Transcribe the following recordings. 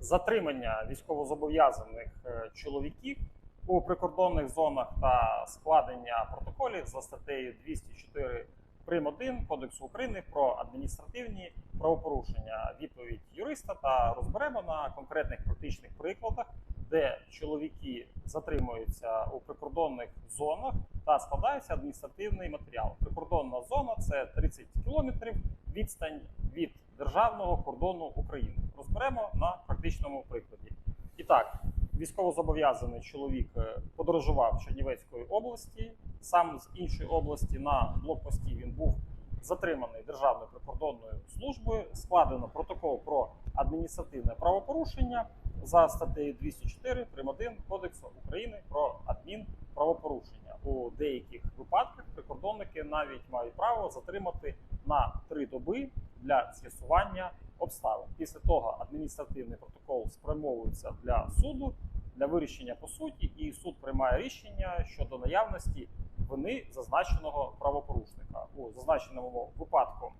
затримання військовозобов'язаних е, чоловіків у прикордонних зонах та складення протоколів за статтею 204 прим. 1 Кодексу України про адміністративні правопорушення. Відповідь юриста та розберемо на конкретних практичних прикладах, де чоловіки затримуються у прикордонних зонах та складається адміністративний матеріал. Прикордонна зона це 30 кілометрів відстань від державного кордону України. Розберемо на практичному прикладі. І так, військовозобов'язаний чоловік е, подорожував Чернівецької області. Сам з іншої області на блокпості він був затриманий Державною прикордонною службою. Складено протокол про адміністративне правопорушення за статтею 204 прим. 1 Кодексу України про адмінправопорушення. У деяких випадках прикордонники навіть мають право затримати на три доби для з'ясування обставин. Після того адміністративний протокол спрямовується для суду для вирішення по суті, і суд приймає рішення щодо наявності вини зазначеного правопорушника. У зазначеному випадку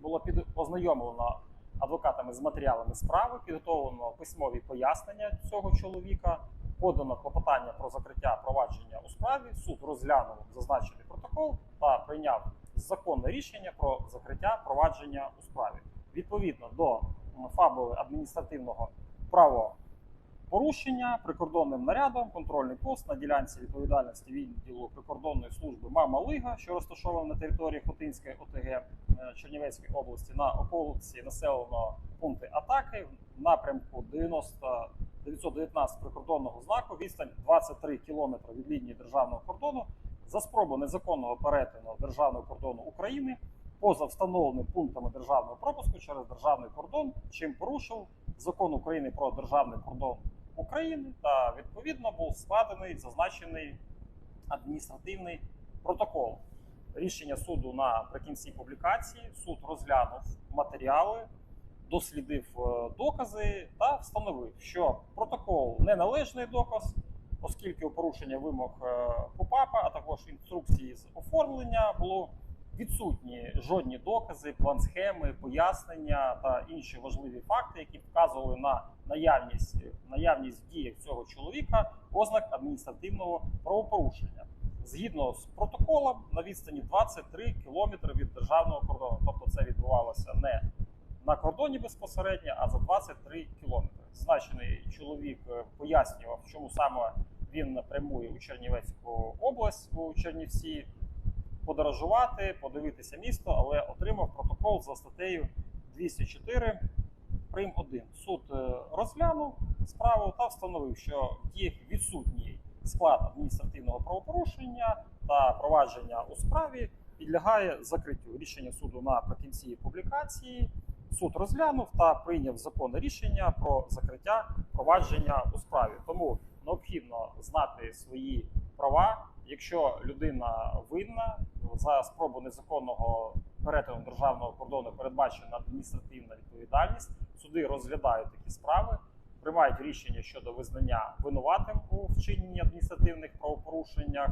було ознайомлено адвокатами з матеріалами справи, підготовлено письмові пояснення цього чоловіка, подано клопотання про закриття провадження у справі. Суд розглянув зазначений протокол та прийняв законне рішення про закриття провадження у справі. Відповідно до м, фабули адміністративного правопорушення прикордонним нарядом контрольний пост на ділянці відповідальності відділу прикордонної служби Мама Лига, що розташована на території Хотинської ОТГ е, Чернівецької області на околиці населеного пункту атаки в напрямку 90 919 прикордонного знаку, відстань 23 км від лінії державного кордону за спробу незаконного перетину державного кордону України поза встановленими пунктами державного пропуску через державний кордон, чим порушив закон України про державний кордон України та відповідно був складений зазначений адміністративний протокол. Рішення суду наприкінці публікації суд розглянув матеріали, дослідив е, докази та встановив, що протокол неналежний доказ, оскільки у порушення вимог е, КУПАПа, а також інструкції з оформлення було відсутні жодні докази, план схеми, пояснення та інші важливі факти, які вказували на наявність, наявність діях цього чоловіка ознак адміністративного правопорушення. Згідно з протоколом на відстані 23 кілометри від державного кордону, тобто це відбувалося не на кордоні безпосередньо, а за 23 кілометри. Зазначений чоловік е, пояснював, чому саме він прямує у Чернівецьку область у Чернівці подорожувати, подивитися місто, але отримав протокол за статтею 204 прим 1. Суд е, розглянув справу та встановив, що в діях відсутній склад адміністративного правопорушення та провадження у справі підлягає закриттю. Рішення суду наприкінці публікації. Суд розглянув та прийняв законне рішення про закриття провадження у справі. Тому необхідно знати свої права. Якщо людина винна за спробу незаконного перетину державного кордону передбачена адміністративна відповідальність, суди розглядають такі справи, приймають рішення щодо визнання винуватим у вчиненні адміністративних правопорушеннях.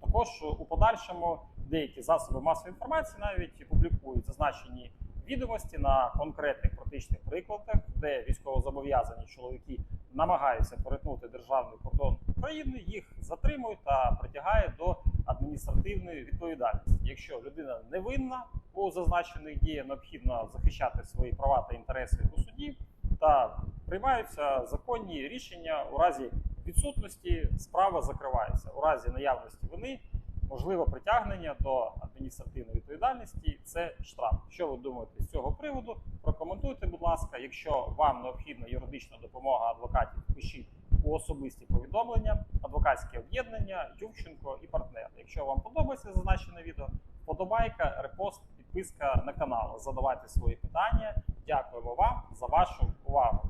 Також у подальшому деякі засоби масової інформації навіть публікують зазначені відомості на конкретних практичних прикладах, де військовозобов'язані чоловіки намагаються перетнути державний кордон України, їх затримують та притягають до адміністративної відповідальності. Якщо людина невинна у зазначених діях, необхідно захищати свої права та інтереси у суді, та приймаються законні рішення у разі відсутності справа закривається. У разі наявності вини можливе притягнення до адміністративної відповідальності. Це штраф. Що ви думаєте з цього приводу? Прокоментуйте, будь ласка. Якщо вам необхідна юридична допомога адвокатів, пишіть у особисті повідомлення, адвокатське об'єднання, Ювченко і партнер. Якщо вам подобається зазначене відео, вподобайка, репост, підписка на канал. Задавайте свої питання. Дякуємо вам за вашу увагу.